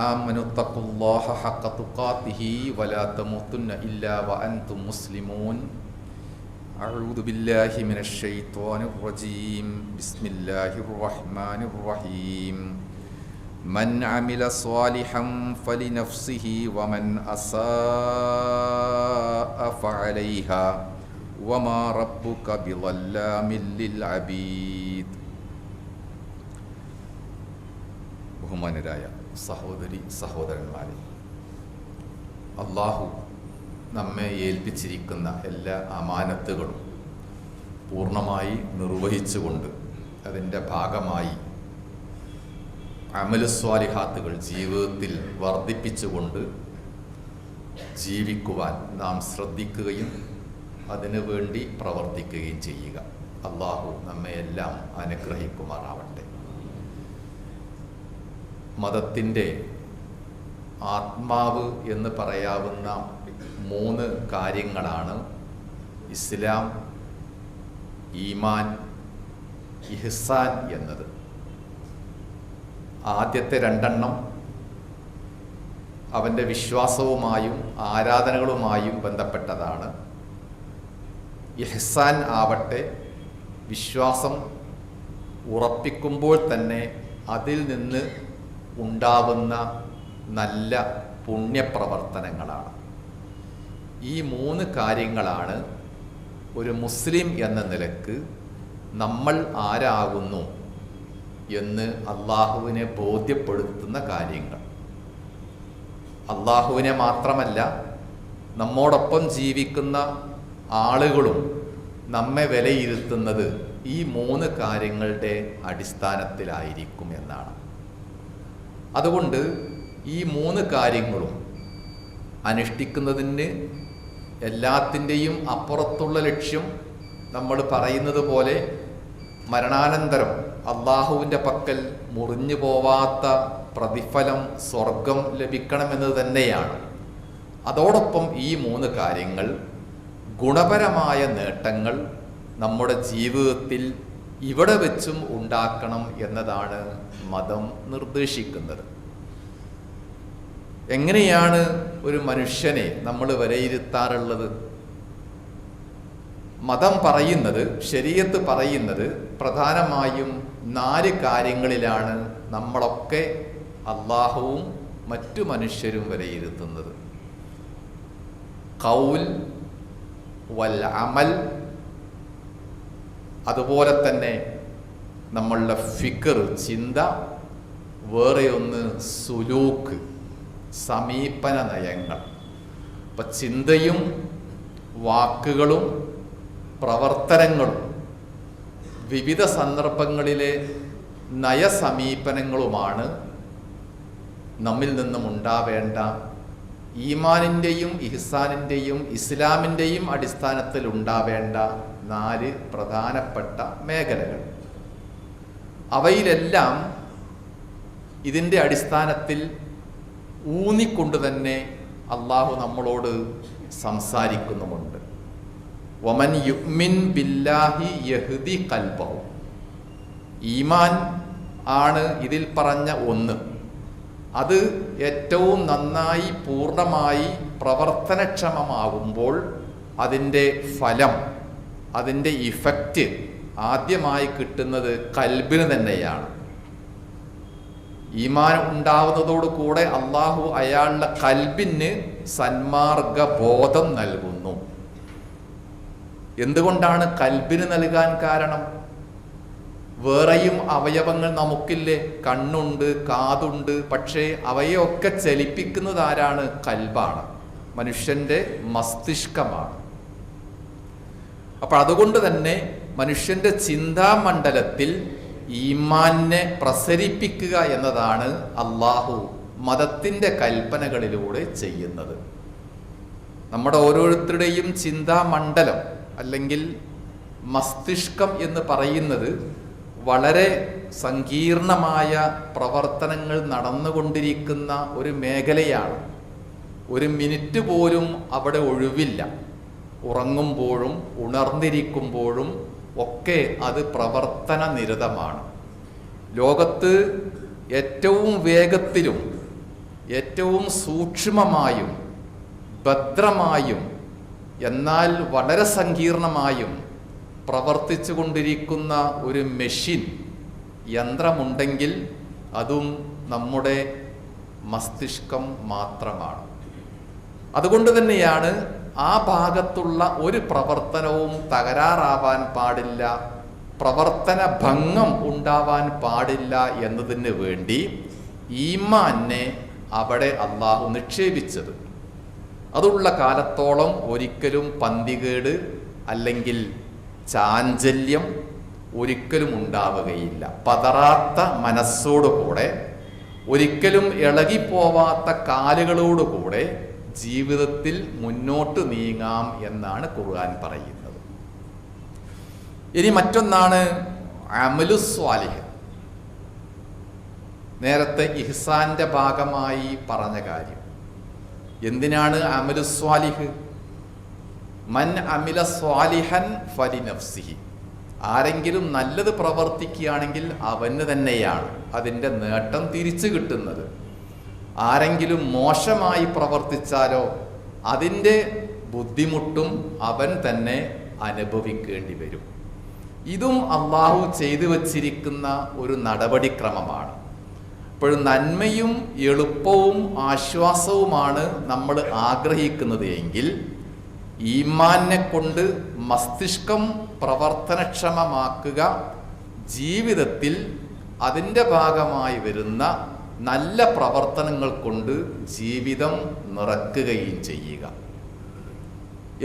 آمنوا اتقوا الله حق تقاته ولا تموتن إلا وأنتم مسلمون. أعوذ بالله من الشيطان الرجيم. بسم الله الرحمن الرحيم. من عمل صالحا فلنفسه ومن أساء فعليها. وما ربك بظلام للعبيد. بهمان ندايا സഹോദരി സഹോദരന്മാരെ. അള്ളാഹു നമ്മെ ഏൽപ്പിച്ചിരിക്കുന്ന എല്ലാ അമാനത്തുകളും പൂർണമായി നിർവഹിച്ചുകൊണ്ട് അതിന്റെ ഭാഗമായി അമലുസ്വാലിഹാത്തുകൾ ജീവിതത്തിൽ വർദ്ധിപ്പിച്ചുകൊണ്ട് ജീവിക്കുവാൻ നാം ശ്രദ്ധിക്കുകയും അതിനു പ്രവർത്തിക്കുകയും ചെയ്യുക. അള്ളാഹു നമ്മെ എല്ലാം അനുഗ്രഹിക്കുമാറാവട്ടെ. മതത്തിന്റെ ആത്മാവ് എന്ന് പറയാവുന്ന മൂന്ന് കാര്യങ്ങളാണ്. ഇസ്ലാം ഈമാൻ ഇഹ്സാൻ എന്നത്. ആദ്യത്തെ രണ്ടെണ്ണം അവന്റെ വിശ്വാസവുമായും ആരാധനകളുമായും ബന്ധപ്പെട്ടതാണ്. ഇഹ്സാൻ ആവട്ടെ വിശ്വാസം ഉറപ്പിക്കുമ്പോൾ തന്നെ അതിൽ നിന്ന് ഉണ്ടാവുന്ന നല്ല പുണ്യപ്രവർത്തനങ്ങളാണ്. ഈ മൂന്ന് കാര്യങ്ങളാണ് ഒരു മുസ്ലിം എന്ന നിലയ്ക്ക് നമ്മൾ ആരാകുന്നു എന്ന് അള്ളാഹുവിനെ ബോധ്യപ്പെടുത്തുന്ന കാര്യങ്ങൾ. അള്ളാഹുവിനെ മാത്രമല്ല നമ്മോടൊപ്പം ജീവിക്കുന്ന ആളുകളും നമ്മെ വിലയിരുത്തുന്നത് ഈ മൂന്ന് കാര്യങ്ങളുടെ അടിസ്ഥാനത്തിലായിരിക്കും എന്നാണ്. അതുകൊണ്ട് ഈ മൂന്ന് കാര്യങ്ങളും അനുഷ്ഠിക്കുന്നതിന് എല്ലാത്തിന്റെയും അപ്പുറത്തുള്ള ലക്ഷ്യം നമ്മൾ പറയുന്നത് പോലെ മരണാനന്തരം അള്ളാഹുവിന്റെ പക്കൽ മുറിഞ്ഞു പോവാത്ത പ്രതിഫലം സ്വർഗം ലഭിക്കണമെന്നത് തന്നെയാണ്. അതോടൊപ്പം ഈ മൂന്ന് കാര്യങ്ങൾ ഗുണപരമായ നേട്ടങ്ങൾ നമ്മുടെ ജീവിതത്തിൽ ഇവിടെ വെച്ചും ഉണ്ടാക്കണം എന്നതാണ് മതം നിർദ്ദേശിക്കുന്നത്. എങ്ങനെയാണ് ഒരു മനുഷ്യനെ നമ്മൾ വിലയിരുത്താറുള്ളത്? മതം പറയുന്നത് ശരീരത്ത് പറയുന്നത് പ്രധാനമായും നാല് കാര്യങ്ങളിലാണ് നമ്മളൊക്കെ അള്ളാഹുവും മറ്റു മനുഷ്യരും വിലയിരുത്തുന്നത്. കൗൽ വൽ അമൽ അതുപോലെ തന്നെ നമ്മളുടെ ഫിക്കർ ചിന്ത വേറെ ഒന്ന് സുലൂക്ക് സമീപന നയങ്ങൾ. അപ്പം ചിന്തയും വാക്കുകളും പ്രവർത്തനങ്ങളും വിവിധ സന്ദർഭങ്ങളിലെ നയസമീപനങ്ങളുമാണ് നമ്മിൽ നിന്നും ഉണ്ടാവേണ്ട ഈമാനിന്റെയും ഇഹ്സാനിന്റെയും ഇസ്ലാമിന്റെയും അടിസ്ഥാനത്തിൽ ഉണ്ടാവേണ്ട നാല് പ്രധാനപ്പെട്ട മേഖലകൾ. അവയിലെല്ലാം ഇതിന്റെ അടിസ്ഥാനത്തിൽ ഊന്നിക്കൊണ്ട് തന്നെ അള്ളാഹു നമ്മളോട് സംസാരിക്കുന്നുമുണ്ട്. വമൻ യുമിൻ ബില്ലാഹി യഹ്ദി കൽബവും ഈമാൻ ആണ് ഇതിൽ പറഞ്ഞ ഒന്ന്. അത് ഏറ്റവും നന്നായി പൂർണമായി പ്രവർത്തനക്ഷമമാകുമ്പോൾ അതിന്റെ ഫലം അതിന്റെ ഇഫക്റ്റ് ആദ്യമായി കിട്ടുന്നത് കൽബിന് തന്നെയാണ്. ഈമാൻ ഉണ്ടാവുന്നതോട് കൂടെ അള്ളാഹു അയാളുടെ കൽബിന് സന്മാർഗ ബോധം നൽകുന്നു. എന്തുകൊണ്ടാണ് കൽബിന് നൽകാൻ കാരണം? വേറെയും അവയവങ്ങൾ നമുക്കില്ലേ? കണ്ണുണ്ട് കാതുണ്ട് പക്ഷേ അവയൊക്കെ ചലിപ്പിക്കുന്നത് ആരാണ്? കൽബാണ്. മനുഷ്യന്റെ മസ്തിഷ്കമാണ്. അപ്പോൾ അതുകൊണ്ട് തന്നെ മനുഷ്യന്റെ ചിന്താമണ്ഡലത്തിൽ ഈമാനെ പ്രസരിപ്പിക്കുക എന്നതാണ് അള്ളാഹു മതത്തിന്റെ കൽപ്പനകളിലൂടെ ചെയ്യുന്നത്. നമ്മുടെ ഓരോരുത്തരുടെയും ചിന്താമണ്ഡലം അല്ലെങ്കിൽ മസ്തിഷ്കം എന്ന് പറയുന്നത് വളരെ സങ്കീർണമായ പ്രവർത്തനങ്ങൾ നടന്നുകൊണ്ടിരിക്കുന്ന ഒരു മേഖലയാണ്. ഒരു മിനിറ്റ് പോലും അവിടെ ഒഴിവില്ല. ഉറങ്ങുമ്പോഴും ഉണർന്നിരിക്കുമ്പോഴും ഒക്കെ അത് പ്രവർത്തന നിരതമാണ് ലോകത്ത് ഏറ്റവും വേഗത്തിലും ഏറ്റവും സൂക്ഷ്മമായും ഭദ്രമായും എന്നാൽ വളരെ സങ്കീർണമായും പ്രവർത്തിച്ചു കൊണ്ടിരിക്കുന്ന ഒരു മെഷീൻ യന്ത്രമുണ്ടെങ്കിൽ അതും നമ്മുടെ മസ്തിഷ്കം മാത്രമാണ്. അതുകൊണ്ട് തന്നെയാണ് ആ ഭാഗത്തുള്ള ഒരു പ്രവർത്തനവും തകരാറാവാൻ പാടില്ല. പ്രവർത്തന ഭംഗം ഉണ്ടാവാൻ പാടില്ല എന്നതിന് വേണ്ടി ഈമാനെ അവിടെ അള്ളാഹു നിക്ഷേപിച്ചത്. അതുള്ള കാലത്തോളം ഒരിക്കലും പന്തികേട് അല്ലെങ്കിൽ ചാഞ്ചല്യം ഒരിക്കലും ഉണ്ടാവുകയില്ല. പതറാത്ത മനസ്സോടുകൂടെ ഒരിക്കലും ഇളകിപ്പോവാത്ത കാലുകളോടുകൂടെ ജീവിതത്തിൽ മുന്നോട്ട് നീങ്ങാം എന്നാണ് ഖുർആൻ പറയുന്നത്. ഇനി മറ്റൊന്നാണ് അമലുസ്വാലിഹ് നേരത്തെ ഇഹ്സാന്റെ ഭാഗമായി പറഞ്ഞ കാര്യം. എന്തിനാണ് അമലുസ്വാലിഹ് മൻ അമില സ്വാലിഹൻ ഫലി നഫ്സിഹി ആരെങ്കിലും നല്ലത് പ്രവർത്തിക്കുകയാണെങ്കിൽ അവന് തന്നെയാണ് അതിന്റെ നേട്ടം തിരിച്ചു കിട്ടുന്നത്. ആരെങ്കിലും മോശമായി പ്രവർത്തിച്ചാലോ അതിന്റെ ബുദ്ധിമുട്ടും അവൻ തന്നെ അനുഭവിക്കേണ്ടി വരും. ഇതും അള്ളാഹു ചെയ്തു വച്ചിരിക്കുന്ന ഒരു നടപടിക്രമമാണ്. അപ്പോൾ നന്മയും എളുപ്പവും ആശ്വാസവുമാണ് നമ്മൾ ആഗ്രഹിക്കുന്നത് എങ്കിൽ ഈമാനെ കൊണ്ട് മസ്തിഷ്കം പ്രവർത്തനക്ഷമമാക്കുക ജീവിതത്തിൽ അതിന്റെ ഭാഗമായി വരുന്ന നല്ല പ്രവർത്തനങ്ങൾ കൊണ്ട് ജീവിതം നിറക്കുകയും ചെയ്യുക.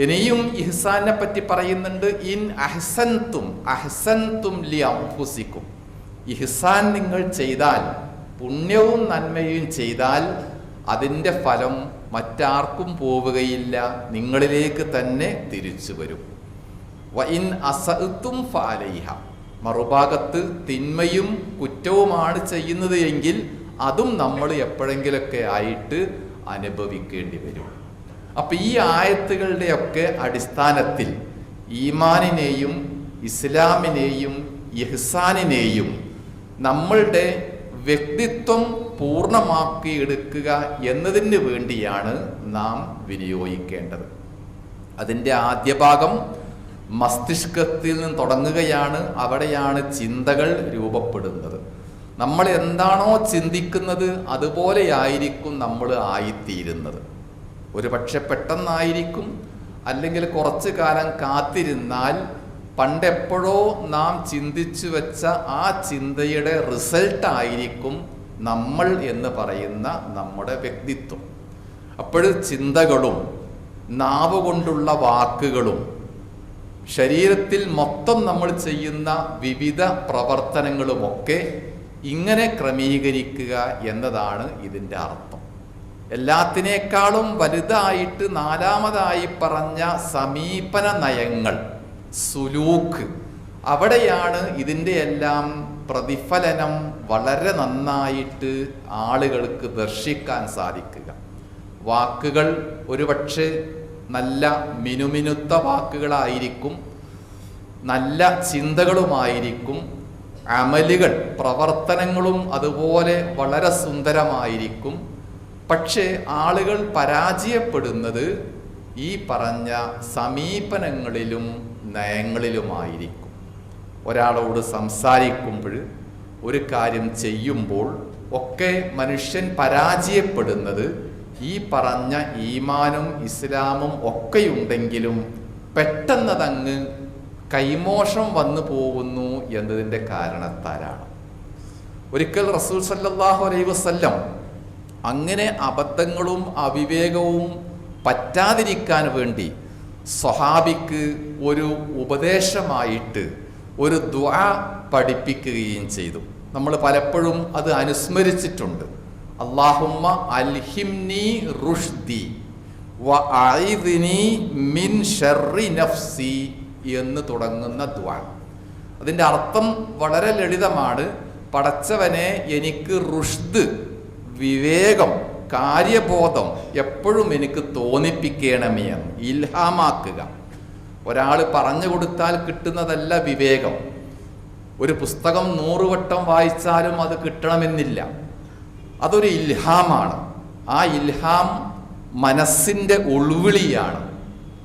ഇനിയും ഇഹ്സാനെ പറ്റി പറയുന്നുണ്ട് ഇൻ അഹ്സൻതും അഹ്സൻതും ലി അംഫുസിക്കും ഇഹ്സാൻ നിങ്ങൾ ചെയ്താൽ പുണ്യവും നന്മയും ചെയ്താൽ അതിന്റെ ഫലം മറ്റാർക്കും പോവുകയില്ല നിങ്ങളിലേക്ക് തന്നെ തിരിച്ചു വരും. വ ഇൻ അസത്തും ഫാലൈഹ മറുഭാഗത്ത് തിന്മയും കുറ്റവുമാണ് ചെയ്യുന്നത് എങ്കിൽ അതും നമ്മൾ എപ്പോഴെങ്കിലൊക്കെ ആയിട്ട് അനുഭവിക്കേണ്ടി വരും. അപ്പൊ ഈ ആയത്തുകളുടെയൊക്കെ അടിസ്ഥാനത്തിൽ ഈമാനിനെയും ഇസ്ലാമിനെയും ഇഹ്സാനിനെയും നമ്മളുടെ വ്യക്തിത്വം പൂർണമാക്കിയെടുക്കുക എന്നതിന് വേണ്ടിയാണ് നാം വിനിയോഗിക്കേണ്ടത്. അതിന്റെ ആദ്യ ഭാഗം മസ്തിഷ്കത്തിൽ നിന്ന് തുടങ്ങുകയാണ്. അവിടെയാണ് ചിന്തകൾ രൂപപ്പെടുന്നത്. നമ്മൾ എന്താണോ ചിന്തിക്കുന്നത് അതുപോലെയായിരിക്കും നമ്മൾ ആയിത്തീരുന്നത്. ഒരു പക്ഷെ പെട്ടെന്നായിരിക്കും അല്ലെങ്കിൽ കുറച്ച് കാലം കാത്തിരുന്നാൽ പണ്ടെപ്പോഴോ നാം ചിന്തിച്ചു വെച്ച ആ ചിന്തയുടെ റിസൾട്ട് ആയിരിക്കും നമ്മൾ എന്ന് പറയുന്ന നമ്മുടെ വ്യക്തിത്വം. അപ്പോൾ ചിന്തകളും നാവ് കൊണ്ടുള്ള വാക്കുകളും ശരീരത്തിൽ മൊത്തം നമ്മൾ ചെയ്യുന്ന വിവിധ പ്രവർത്തനങ്ങളുമൊക്കെ ഇങ്ങനെ ക്രമീകരിക്കുക എന്നതാണ് ഇതിന്റെ അർത്ഥം. എല്ലാത്തിനേക്കാളും വലുതായിട്ട് നാലാമതായി പറഞ്ഞ സമീപന നയങ്ങൾ സുലൂക്ക് അവിടെയാണ് ഇതിന്റെ എല്ലാം പ്രതിഫലനം വളരെ നന്നായിട്ട് ആളുകൾക്ക് ദർശിക്കാൻ സാധിക്കുക. വാക്കുകൾ ഒരുപക്ഷെ നല്ല മിനുമിനുത്ത വാക്കുകളായിരിക്കും നല്ല ചിന്തകളുമായിരിക്കും അമലുകൾ പ്രവർത്തനങ്ങളും അതുപോലെ വളരെ സുന്ദരമായിരിക്കും. പക്ഷേ ആളുകൾ പരാജയപ്പെടുന്നത് ഈ പറഞ്ഞ സമീപനങ്ങളിലും നയങ്ങളിലുമായിരിക്കും. ഒരാളോട് സംസാരിക്കുമ്പോൾ ഒരു കാര്യം ചെയ്യുമ്പോൾ ഒക്കെ മനുഷ്യൻ പരാജയപ്പെടുന്നത് ഈ പറഞ്ഞ ഈമാനും ഇസ്ലാമും ഒക്കെയുണ്ടെങ്കിലും പെട്ടെന്നതങ്ങ് കൈമോശം വന്നു പോകുന്നു എന്നതിന്റെ കാരണത്താലാണ്. ഒരിക്കൽ റസൂൽ സല്ലാഹു അലൈ വസ്ല്ലം അങ്ങനെ അബദ്ധങ്ങളും അവിവേകവും പറ്റാതിരിക്കാൻ വേണ്ടി സ്വഹാബിക്ക് ഒരു ഉപദേശമായിട്ട് ഒരു ദ്വാ പഠിപ്പിക്കുകയും ചെയ്തു. നമ്മൾ പലപ്പോഴും അത് അനുസ്മരിച്ചിട്ടുണ്ട്. അള്ളാഹുമ്മ അൽഹിംനി റുഷ്ദി മിൻ ഷർറി നഫ്സി. എന്ന് തുടങ്ങുന്ന ദ്വാൻ. അതിന്റെ അർത്ഥം വളരെ ലളിതമാണ്. പടച്ചവനെ എനിക്ക് റുഷ്ദ് വിവേകം കാര്യബോധം എപ്പോഴും എനിക്ക് തോന്നിപ്പിക്കണമേ എന്ന്. ഇൽഹാമാക്കുക. ഒരാൾ പറഞ്ഞു കൊടുത്താൽ കിട്ടുന്നതല്ല വിവേകം. ഒരു പുസ്തകം നൂറുവട്ടം വായിച്ചാലും അത് കിട്ടണമെന്നില്ല. അതൊരു ഇൽഹാമാണ്. ആ ഇൽഹാം മനസ്സിന്റെ ഉൾവിളിയാണ്.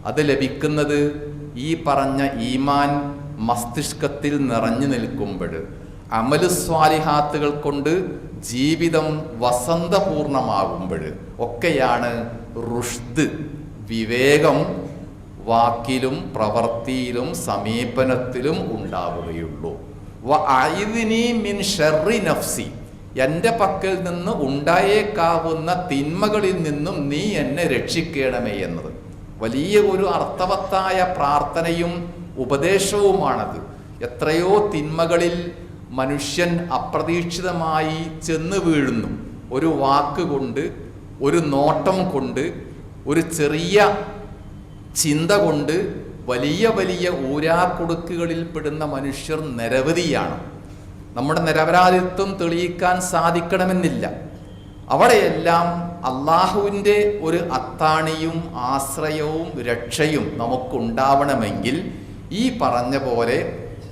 അത് ലഭിക്കുന്നത് ഈ പറഞ്ഞ ഈമാൻ മസ്തിഷ്കത്തിൽ നിറഞ്ഞു നിൽക്കുമ്പോൾ അമലു സ്വാലിഹാത്തുകൾ കൊണ്ട് ജീവിതം വസന്തപൂർണമാകുമ്പോൾ ഒക്കെയാണ് റുഷ്ദ് വിവേകം വാക്കിലും പ്രവൃത്തിയിലും സമീപനത്തിലും ഉണ്ടാവുകയുള്ളൂ. മിൻ ഷെറി നഫ്സി എന്റെ പക്കൽ നിന്ന് ഉണ്ടായേക്കാവുന്ന തിന്മകളിൽ നിന്നും നീ എന്നെ രക്ഷിക്കണമേ എന്നത്. വലിയ ഒരു അർത്ഥവത്തായ പ്രാർത്ഥനയും ഉപദേശവുമാണത്. എത്രയോ തിന്മകളിൽ മനുഷ്യൻ അപ്രതീക്ഷിതമായി ചെന്ന് വീഴുന്നു. ഒരു വാക്ക് കൊണ്ട് ഒരു നോട്ടം കൊണ്ട് ഒരു ചെറിയ ചിന്ത കൊണ്ട് വലിയ വലിയ ഊരാക്കുടുക്കുകളിൽ പെടുന്ന മനുഷ്യർ നിരവധിയാണ്. നമ്മുടെ നിരപരാധിത്വം തെളിയിക്കാൻ സാധിക്കണമെന്നില്ല. അവിടെയെല്ലാം അള്ളാഹുവിന്റെ ഒരു അത്താണിയും ആശ്രയവും രക്ഷയും നമുക്കുണ്ടാവണമെങ്കിൽ ഈ പറഞ്ഞ പോലെ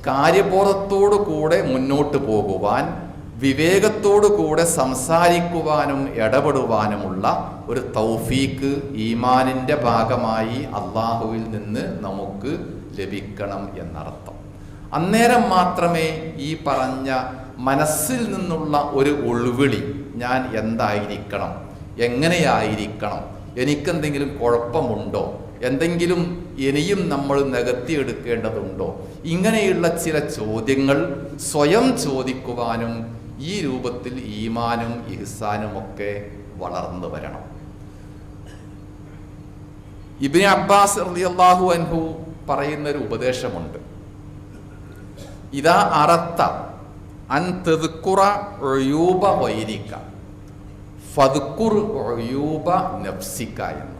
കാര്യബോധത്തോടു കൂടെ മുന്നോട്ട് പോകുവാൻ വിവേകത്തോടു കൂടെ സംസാരിക്കുവാനും ഇടപെടുവാനുമുള്ള ഒരു തൗഫീക്ക് ഈമാനിന്റെ ഭാഗമായി അള്ളാഹുവിൽ നിന്ന് നമുക്ക് ലഭിക്കണം എന്നർത്ഥം. അന്നേരം മാത്രമേ ഈ പറഞ്ഞ മനസ്സിൽ നിന്നുള്ള ഒരു ഉൾവിളി ഞാൻ എന്തായിരിക്കണം? എങ്ങനെയായിരിക്കണം? എനിക്കെന്തെങ്കിലും കുഴപ്പമുണ്ടോ? എന്തെങ്കിലും ഇനിയും നമ്മൾ നികത്തിയെടുക്കേണ്ടതുണ്ടോ? ഇങ്ങനെയുള്ള ചില ചോദ്യങ്ങൾ സ്വയം ചോദിക്കുവാനും ഈ രൂപത്തിൽ ഈമാനും ഇഹ്സാനും ഒക്കെ വളർന്നു വരണം. ഇബിന് അബ്ബാസ് റളിയല്ലാഹു അൻഹു പറയുന്ന ഒരു ഉപദേശമുണ്ട്. ഇതാ അറത്ത എന്ന്.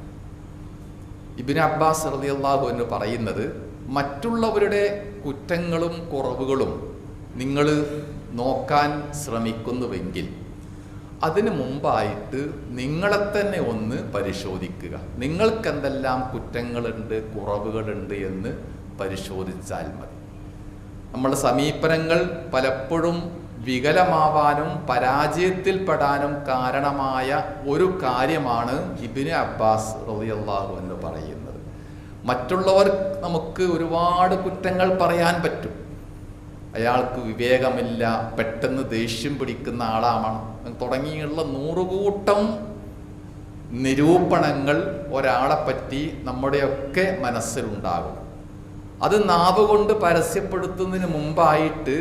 ഇബിൻ അബ്ബാസ് റളിയല്ലാഹു എന്ന് പറയുന്നത് മറ്റുള്ളവരുടെ കുറ്റങ്ങളും കുറവുകളും നിങ്ങൾ നോക്കാൻ ശ്രമിക്കുന്നുവെങ്കിൽ അതിനു മുമ്പായിട്ട് നിങ്ങളെ തന്നെ ഒന്ന് പരിശോധിക്കുക. നിങ്ങൾക്ക് എന്തെല്ലാം കുറ്റങ്ങളുണ്ട് കുറവുകളുണ്ട് എന്ന് പരിശോധിച്ചാൽ മതി. നമ്മുടെ സമീപനങ്ങൾ പലപ്പോഴും വികലമാവാനും പരാജയത്തിൽപ്പെടാനും കാരണമായ ഒരു കാര്യമാണ് ഇബിന് അബ്ബാസ് റബിയല്ലാഹു എന്ന് പറയുന്നത്. മറ്റുള്ളവർ നമുക്ക് ഒരുപാട് കുറ്റങ്ങൾ പറയാൻ പറ്റും. അയാൾക്ക് വിവേകമില്ല പെട്ടെന്ന് ദേഷ്യം പിടിക്കുന്ന ആളാണ് തുടങ്ങിയുള്ള നൂറുകൂട്ടം നിരൂപണങ്ങൾ ഒരാളെപ്പറ്റി നമ്മുടെയൊക്കെ മനസ്സിലുണ്ടാകും. അത് നാവ് കൊണ്ട് പരസ്യപ്പെടുത്തുന്നതിന് മുമ്പായിട്ട്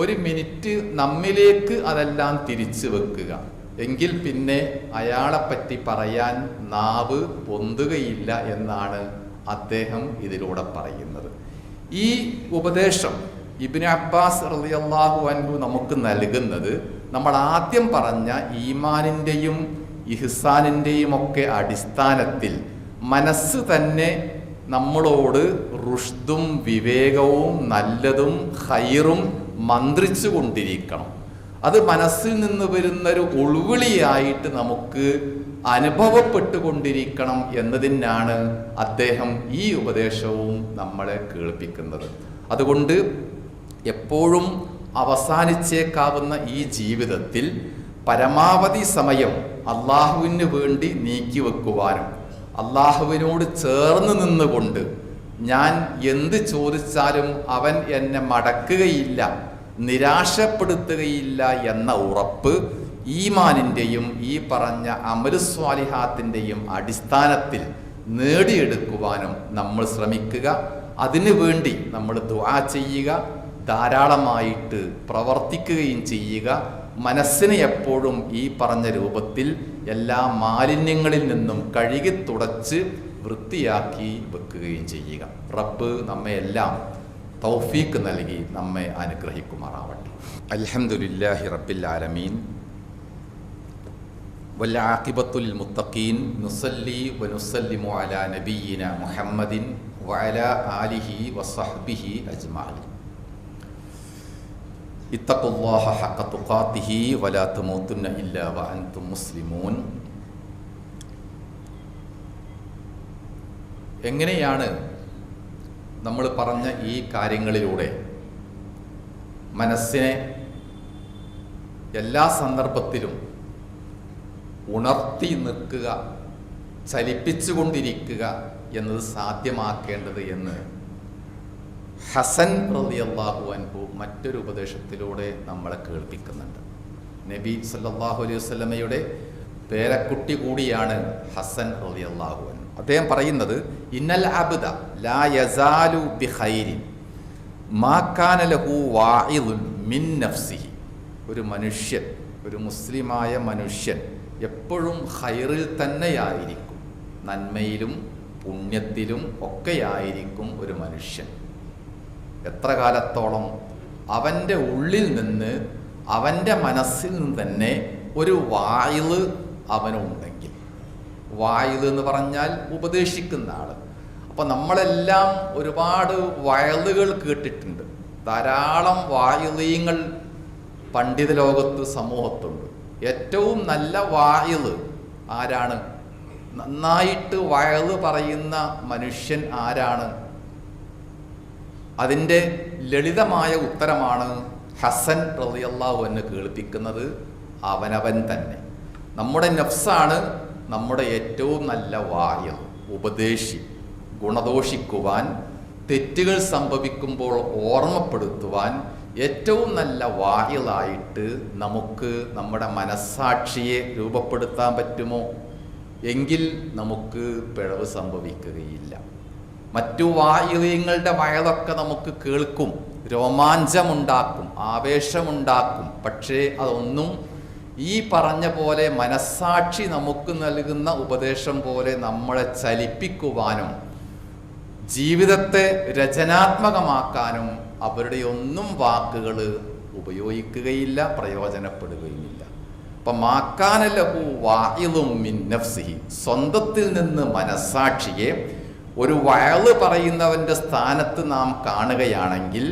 ഒരു മിനിറ്റ് നമ്മിലേക്ക് അതെല്ലാം തിരിച്ചു വെക്കുക. എങ്കിൽ പിന്നെ അയാളെപ്പറ്റി പറയാൻ നാവ് പൊന്തുകയില്ല എന്നാണ് അദ്ദേഹം ഇതിലൂടെ പറയുന്നത്. ഈ ഉപദേശം ഇബിന് അബ്ബാസ് റളിയല്ലാഹു അൻഹു നമുക്ക് നൽകുന്നത് നമ്മൾ ആദ്യം പറഞ്ഞ ഈമാനിന്റെയും ഇഹ്സാനിന്റെയും ഒക്കെ അടിസ്ഥാനത്തിൽ മനസ്സ് തന്നെ നമ്മളോട് റുഷ്ദും വിവേകവും നല്ലതും ഹൈറും മന്ത്രിച്ചു കൊണ്ടിരിക്കണം അത് മനസ്സിൽ നിന്ന് വരുന്നൊരു ഉൾവിളിയായിട്ട് നമുക്ക് അനുഭവപ്പെട്ടുകൊണ്ടിരിക്കണം എന്നതിനാണ് അദ്ദേഹം ഈ ഉപദേശവും നമ്മളെ കേൾപ്പിക്കുന്നത്. അതുകൊണ്ട് എപ്പോഴും അവസാനിച്ചേക്കാവുന്ന ഈ ജീവിതത്തിൽ പരമാവധി സമയം അള്ളാഹുവിന് വേണ്ടി നീക്കി വെക്കുവാനും അള്ളാഹുവിനോട് ചേർന്ന് നിന്നുകൊണ്ട് ഞാൻ എന്ത് ചോദിച്ചാലും അവൻ എന്നെ മടക്കുകയില്ല നിരാശപ്പെടുത്തുകയില്ല എന്ന ഉറപ്പ് ഈമാനിന്റെയും ഈ പറഞ്ഞ അമരുസ്വാലിഹാത്തിന്റെയും അടിസ്ഥാനത്തിൽ നേടിയെടുക്കുവാനും നമ്മൾ ശ്രമിക്കുക. അതിനു വേണ്ടി നമ്മൾ ദുആ ചെയ്യുക ധാരാളമായിട്ട് പ്രവർത്തിക്കുകയും ചെയ്യുക. മനസ്സിനെ എപ്പോഴും ഈ പറഞ്ഞ രൂപത്തിൽ എല്ലാ മാലിന്യങ്ങളിൽ നിന്നും കഴുകി തുടച്ച് വൃത്തിയാക്കി വെക്കുകയും ചെയ്യുക. റബ്ബ് നമ്മയെല്ലാം തൗഫീക്ക് നൽകി നമ്മെ അനുഗ്രഹിക്കുമാറാവട്ടെ. അലഹമുല്ലാഹി റബ്ബിൽ ആലമീൻ. വല്ലാഖിബത്തുൽ മുത്തഖീൻ. നുസല്ലി വനുസല്ലിമു അല നബീന മുഹമ്മദിൻ വല ആലിഹി വസഹ്ബിഹി അജ്മാലി ഇത്തഖുല്ലാഹ ഹഖ തുഖാത്തിഹി വലാ ഇല്ല ഇല്ലാ വഅൻതും മുസ്ലിമൂൻ. എങ്ങനെയാണ് നമ്മൾ പറഞ്ഞ ഈ കാര്യങ്ങളിലൂടെ മനസ്സിനെ എല്ലാ സന്ദർഭത്തിലും ഉണർത്തി നിൽക്കുക ചലിപ്പിച്ചുകൊണ്ടിരിക്കുക എന്നത് സാധ്യമാക്കേണ്ടത് എന്ന് ഹസൻ റളിയല്ലാഹു അൻഹു മറ്റൊരു ഉപദേശത്തിലൂടെ നമ്മളെ കേൾപ്പിക്കുന്നുണ്ട്. നബി സല്ലല്ലാഹു അലൈഹി വസല്ലമയുടെ പേരക്കുട്ടി കൂടിയാണ് ഹസൻ റളിയല്ലാഹു അൻഹു. അദ്ദേഹം പറയുന്നത് ഇന്നൽ അബ്ദ ലാ യസാലു ബിഖൈരിൻ മാ കാന ലഹു വാഇദുൻ മിൻ നഫ്സിഹി. ഒരു മനുഷ്യൻ ഒരു മുസ്ലിമായ മനുഷ്യൻ എപ്പോഴും ഹൈറിൽ തന്നെയായിരിക്കും. നന്മയിലും പുണ്യത്തിലും ഒക്കെയായിരിക്കും ഒരു മനുഷ്യൻ. എത്ര കാലത്തോളം അവന്റെ ഉള്ളിൽ നിന്ന് അവന്റെ മനസ്സിൽ നിന്ന് തന്നെ ഒരു വായിൽ അവനുണ്ടെങ്കിൽ വായിൽ എന്ന് പറഞ്ഞാൽ ഉപദേശിക്കുന്ന ആൾ അപ്പോൾ നമ്മളെല്ലാം ഒരുപാട് വയലുകൾ കേട്ടിട്ടുണ്ട്. ധാരാളം വായുലീയങ്ങൾ പണ്ഡിത ലോകത്ത് സമൂഹത്തുണ്ട്. ഏറ്റവും നല്ല വായിൽ ആരാണ്? നന്നായിട്ട് വയൽ പറയുന്ന മനുഷ്യൻ ആരാണ്? അതിന്റെ ലളിതമായ ഉത്തരമാണ് ഹസൻ റളിയല്ലാഹു എന്ന് കേൾപ്പിക്കുന്നത് അവനവൻ തന്നെ. നമ്മുടെ നഫ്സാണ് നമ്മുടെ ഏറ്റവും നല്ല വായ ഉപദേശി ഗുണദോഷിക്കുവാൻ തെറ്റുകൾ സംഭവിക്കുമ്പോൾ ഓർമ്മപ്പെടുത്തുവാൻ ഏറ്റവും നല്ല വായിലായിട്ട് നമുക്ക് നമ്മുടെ മനസ്സാക്ഷിയെ രൂപപ്പെടുത്താൻ പറ്റുമോ? എങ്കിൽ നമുക്ക് പിഴവ് സംഭവിക്കുകയില്ല. മറ്റു വായുവ്യങ്ങളുടെ വയലൊക്കെ നമുക്ക് കേൾക്കും രോമാഞ്ചമുണ്ടാക്കും ആവേശമുണ്ടാക്കും. പക്ഷേ അതൊന്നും ഈ പറഞ്ഞ പോലെ മനസ്സാക്ഷി നമുക്ക് നൽകുന്ന ഉപദേശം പോലെ നമ്മളെ ചലിപ്പിക്കുവാനും ജീവിതത്തെ രചനാത്മകമാക്കാനും അവരുടെ ഒന്നും വാക്കുകൾ ഉപയോഗിക്കുകയില്ല പ്രയോജനപ്പെടുകയുമില്ല. അപ്പം മാക്കാനലഹു വായിലും മിൻ നഫ്സിഹി. സ്വന്തത്തിൽ നിന്ന് മനസ്സാക്ഷിയെ ഒരു വയൽ പറയുന്നവന്റെ സ്ഥാനത്ത് നാം കാണുകയാണെങ്കിൽ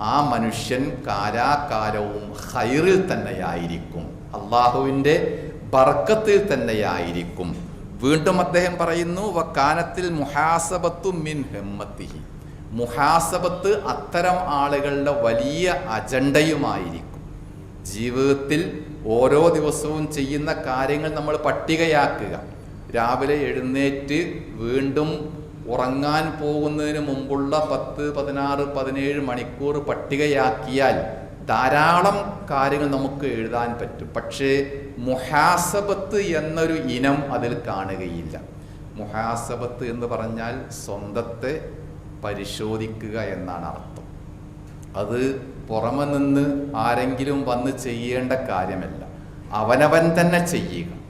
ആ മനുഷ്യൻ കാലാകാലവും ഹൈറിൽ തന്നെയായിരിക്കും. അള്ളാഹുവിന്റെ ബർക്കത്തിൽ തന്നെയായിരിക്കും. വീണ്ടും അദ്ദേഹം പറയുന്നു വക്കാനത്തിൽ മുഹാസബത്തു മിൻ ഹെമ്മത്തിഹി. മുഹാസബത്ത് അത്തരം ആളുകളുടെ വലിയ അജണ്ടയുമായിരിക്കും. ജീവിതത്തിൽ ഓരോ ദിവസവും ചെയ്യുന്ന കാര്യങ്ങൾ നമ്മൾ പട്ടികയാക്കുക. രാവിലെ എഴുന്നേറ്റ് വീണ്ടും ഉറങ്ങാൻ പോകുന്നതിന് മുമ്പുള്ള പത്ത് പതിനാറ് പതിനേഴ് മണിക്കൂർ പട്ടികയാക്കിയാൽ ധാരാളം കാര്യങ്ങൾ നമുക്ക് എഴുതാൻ പറ്റും. പക്ഷേ മുഹാസബത്ത് എന്നൊരു ഇനം അതിൽ കാണുകയില്ല. മുഹാസബത്ത് എന്ന് പറഞ്ഞാൽ സ്വന്തത്തെ പരിശോധിക്കുക എന്നാണ് അർത്ഥം. അത് പുറമെ നിന്ന് ആരെങ്കിലും വന്ന് ചെയ്യേണ്ട കാര്യമല്ല. അവനവൻ തന്നെ ചെയ്യുക.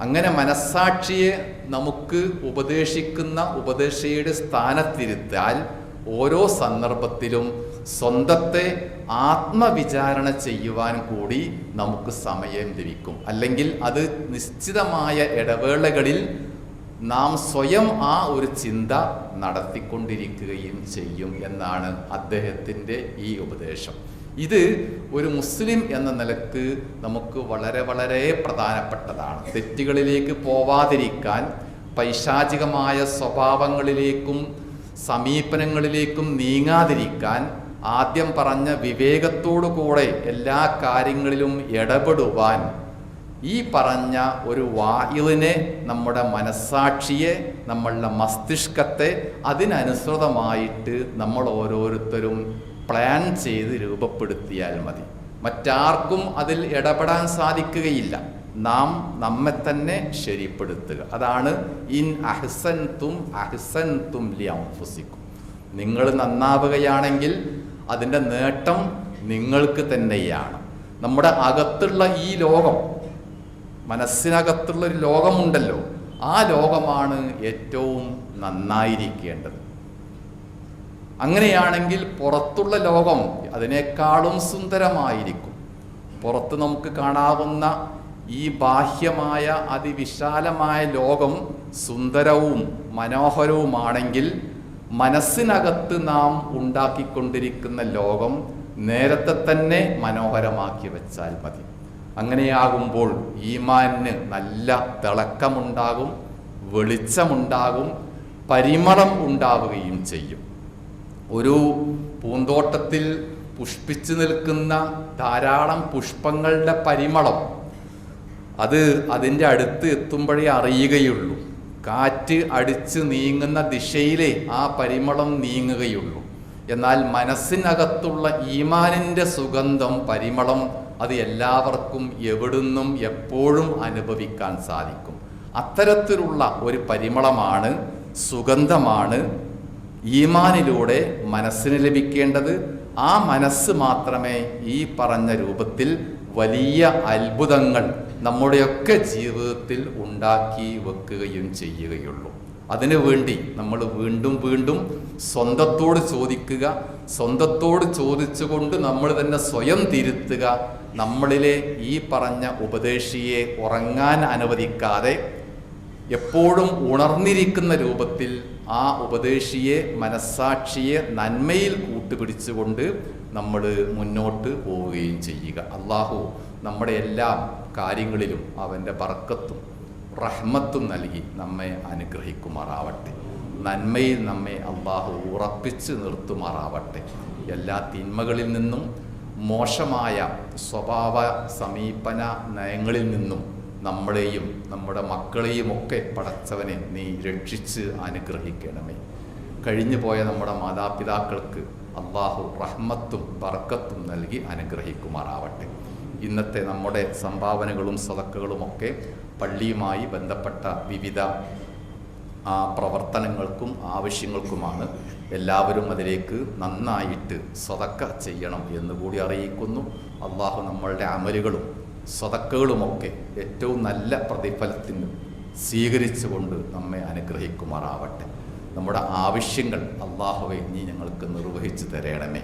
അങ്ങനെ മനസ്സാക്ഷിയെ നമുക്ക് ഉപദേശിക്കുന്ന ഉപദേശിയുടെ സ്ഥാനത്തിരുത്താൽ ഓരോ സന്ദർഭത്തിലും സ്വന്തത്തെ ആത്മവിചാരണ ചെയ്യുവാൻ കൂടി നമുക്ക് സമയം ലഭിക്കും. അല്ലെങ്കിൽ അത് നിശ്ചിതമായ ഇടവേളകളിൽ നാം സ്വയം ആ ഒരു ചിന്ത നടത്തിക്കൊണ്ടിരിക്കുകയും ചെയ്യും എന്നാണ് അദ്ദേഹത്തിന്റെ ഈ ഉപദേശം. ഇത് ഒരു മുസ്ലിം എന്ന നിലയ്ക്ക് നമുക്ക് വളരെ വളരെ പ്രധാനപ്പെട്ടതാണ്. തെറ്റുകളിലേക്ക് പോവാതിരിക്കാൻ പൈശാചികമായ സ്വഭാവങ്ങളിലേക്കും സമീപനങ്ങളിലേക്കും നീങ്ങാതിരിക്കാൻ ആദ്യം പറഞ്ഞ വിവേകത്തോടു കൂടെ എല്ലാ കാര്യങ്ങളിലും ഇടപെടുവാൻ ഈ പറഞ്ഞ ഒരു വായുവിനെ നമ്മുടെ മനസ്സാക്ഷിയെ നമ്മളുടെ മസ്തിഷ്കത്തെ അതിനനുസൃതമായിട്ട് നമ്മൾ ഓരോരുത്തരും പ്ലാൻ ചെയ്ത് രൂപപ്പെടുത്തിയാൽ മതി. മറ്റാർക്കും അതിൽ ഇടപെടാൻ സാധിക്കുകയില്ല. നാം നമ്മെ തന്നെ ശരിപ്പെടുത്തുക. അതാണ് ഇൻ അഹ്സൻ തും അഹ്സൻ തും ലിയംഫുസിക്കും. നിങ്ങൾ നന്നാവുകയാണെങ്കിൽ അതിന്റെ നേട്ടം നിങ്ങൾക്ക് തന്നെയാണ്. നമ്മുടെ അകത്തുള്ള ഈ ലോകം മനസ്സിനകത്തുള്ള ഒരു ലോകമുണ്ടല്ലോ ആ ലോകമാണ് ഏറ്റവും നന്നായിരിക്കേണ്ടത്. അങ്ങനെയാണെങ്കിൽ പുറത്തുള്ള ലോകം അതിനേക്കാളും സുന്ദരമായിരിക്കും. പുറത്ത് നമുക്ക് കാണാവുന്ന ഈ ബാഹ്യമായ അതിവിശാലമായ ലോകം സുന്ദരവും മനോഹരവുമാണെങ്കിൽ മനസ്സിനകത്ത് നാം ഉണ്ടാക്കിക്കൊണ്ടിരിക്കുന്ന ലോകം നേരത്തെ തന്നെ മനോഹരമാക്കി വെച്ചാൽ മതി. അങ്ങനെയാകുമ്പോൾ ഈമാനിന് നല്ല തിളക്കമുണ്ടാകും വെളിച്ചമുണ്ടാകും പരിമളം ഉണ്ടാവുകയും ചെയ്യും. ഒരു പൂന്തോട്ടത്തിൽ പുഷ്പിച്ചു നിൽക്കുന്ന ധാരാളം പുഷ്പങ്ങളുടെ പരിമളം അത് അതിന്റെ അടുത്ത് എത്തുമ്പോഴേ അറിയുകയുള്ളൂ. കാറ്റ് അടിച്ച് നീങ്ങുന്ന ദിശയിലേ ആ പരിമളം നീങ്ങുകയുള്ളൂ. എന്നാൽ മനസ്സിനകത്തുള്ള ഈമാനിന്റെ സുഗന്ധം പരിമളം അത് എല്ലാവർക്കും എവിടുന്നും എപ്പോഴും അനുഭവിക്കാൻ സാധിക്കും. അത്തരത്തിലുള്ള ഒരു പരിമളമാണ് സുഗന്ധമാണ് ഈമാനിലൂടെ മനസ്സിന് ലഭിക്കേണ്ടത്. ആ മനസ്സ് മാത്രമേ ഈ പറഞ്ഞ രൂപത്തിൽ വലിയ അത്ഭുതങ്ങൾ നമ്മുടെയൊക്കെ ജീവിതത്തിൽ ഉണ്ടാക്കി വെക്കുകയും ചെയ്യുകയുള്ളൂ. അതിനു വേണ്ടി നമ്മൾ വീണ്ടും വീണ്ടും സ്വന്തത്തോട് ചോദിക്കുക സ്വന്തത്തോട് ചോദിച്ചുകൊണ്ട് നമ്മൾ തന്നെ സ്വയം തിരുത്തുക നമ്മളിലെ ഈ പറഞ്ഞ ഉപദേശിയെ ഉറങ്ങാൻ അനുവദിക്കാതെ എപ്പോഴും ഉണർന്നിരിക്കുന്ന രൂപത്തിൽ ആ ഉപദേശിയെ മനസ്സാക്ഷിയെ നന്മയിൽ കൂട്ടുപിടിച്ചുകൊണ്ട് നമ്മൾ മുന്നോട്ട് പോവുകയും ചെയ്യുക. അള്ളാഹു നമ്മുടെ എല്ലാ കാര്യങ്ങളിലും അവന്റെ ബർക്കത്തും റഹ്മത്തും നൽകി നമ്മെ അനുഗ്രഹിക്കുമാറാവട്ടെ. നന്മയിൽ നമ്മെ അള്ളാഹു ഉറപ്പിച്ച് നിർത്തുമാറാവട്ടെ. എല്ലാ തിന്മകളിൽ നിന്നും മോശമായ സ്വഭാവ സമീപന നയങ്ങളിൽ നിന്നും നമ്മളെയും നമ്മുടെ മക്കളെയും ഒക്കെ പടച്ചവനെ നീ രക്ഷിച്ച് അനുഗ്രഹിക്കണമേ. കഴിഞ്ഞു പോയ നമ്മുടെ മാതാപിതാക്കൾക്ക് അള്ളാഹു റഹ്മത്തും ബർക്കത്തും നൽകി അനുഗ്രഹിക്കുമാറാവട്ടെ. ഇന്നത്തെ നമ്മുടെ സംഭാവനകളും സതക്കുകളുമൊക്കെ പള്ളിയുമായി ബന്ധപ്പെട്ട വിവിധ പ്രവർത്തനങ്ങൾക്കും ആവശ്യങ്ങൾക്കുമാണ് എല്ലാവരും അതിലേക്ക് നന്നായിട്ട് സ്വതക്ക ചെയ്യണം എന്ന് കൂടി അറിയിക്കുന്നു. അള്ളാഹു നമ്മളുടെ അമലുകളും സ്വതക്കുകളുമൊക്കെ ഏറ്റവും നല്ല പ്രതിഫലത്തിന് സ്വീകരിച്ചുകൊണ്ട് നമ്മെ അനുഗ്രഹിക്കുമാറാവട്ടെ. നമ്മുടെ ആവശ്യങ്ങൾ അള്ളാഹുവെ നീ ഞങ്ങൾക്ക് നിർവഹിച്ചു തരണമേ.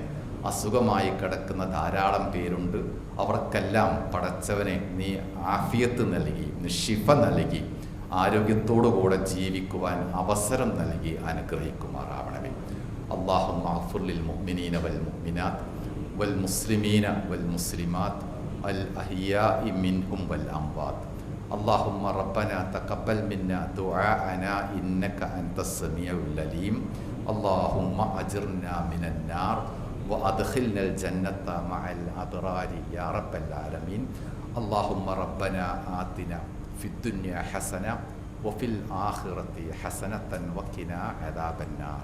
അസുഖമായി കിടക്കുന്ന ധാരാളം പേരുണ്ട് അവർക്കെല്ലാം പടച്ചവനെ നീ ആഫിയത്ത് നൽകി നിഷിഫ നൽകി ആരോഗ്യത്തോടുകൂടെ ജീവിക്കുവാൻ അവസരം നൽകി അനുഗ്രഹിക്കുമാറാവണമേ അള്ളാഹു മാഫുലിൽ മുഅ്മിനീന വൽ മുഅ്മിനാത്ത് വൽ മുസ്ലിമീന വൽ മുസ്ലിമാത്ത് അൽ അഹിയാഇ മിൻഹും വൽ അംവാത്ത് اللهم ربنا تقبل منا دعاءنا إنك أنت السميع العليم اللهم أجرنا من النار وأدخلنا الجنة مع الأبرار يا رب العالمين اللهم ربنا آتنا في الدنيا حسنة وفي الآخرة حسنة وقنا عذاب النار